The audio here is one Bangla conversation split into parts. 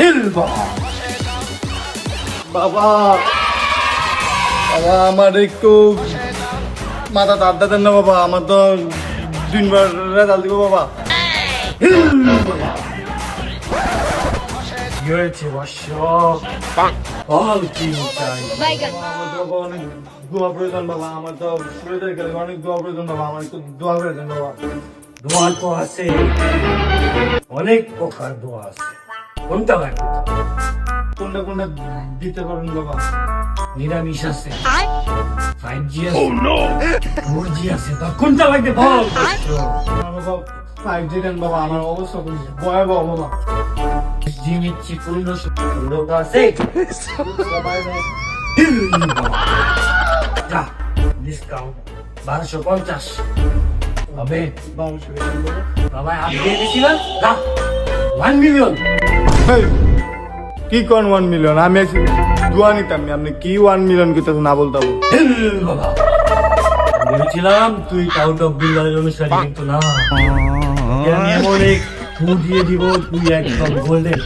হিল বাবা। বাবা আমার একটু মাথা তার দেন না বাবা আমার তো দিনবার রেজাল্ট দিব বাবা। হয়েছে তো বাবা অনেক দোয়া প্রয়োজন বাবা আমার তো শরীরের গেলে অনেক দোয়া প্রয়োজন বাবা আমার একটু দোয়া প্রয়োজন বাবা। দোয়া তো আছে অনেক প্রকার দোয়া আছে। কোনটা লাগবে কোনটা কোনটা দিতে পারেন বাবা? নিরামিষ আছে। ফাইভ জি আছে। ফোর জি আছে। তোর কোনটা লাগবে বল ফাইভ জি দেন বাবা আমার অবস্থা ভয়াবহ বাবা। জি নিচ্ছি পনেরোশো। পনেরোটা আছে। যা ডিসকাউন্ট বারোশো পঞ্চাশ। হবে। বারোশো বাবা বাবা হাত দিয়ে দিছিলাম ওয়ান মিলিয়ন কি কোন ওয়ান মিলিয়ন আমি আছি, দোয়া নিতাম। আপনি কি ওয়ান মিলিয়ন করতেছেন না বলতাম? ভেবেছিলাম তুই আউট অফ বিল্লার অনুসারী কিন্তু না। আমি এমন এক ফু দিয়ে দিব, তুই একদম গোল্ডেন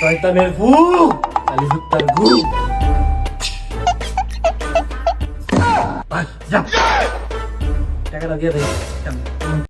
শয়তানের ফু কালী হত্যার ঘু টাকাটা দিয়ে দেয়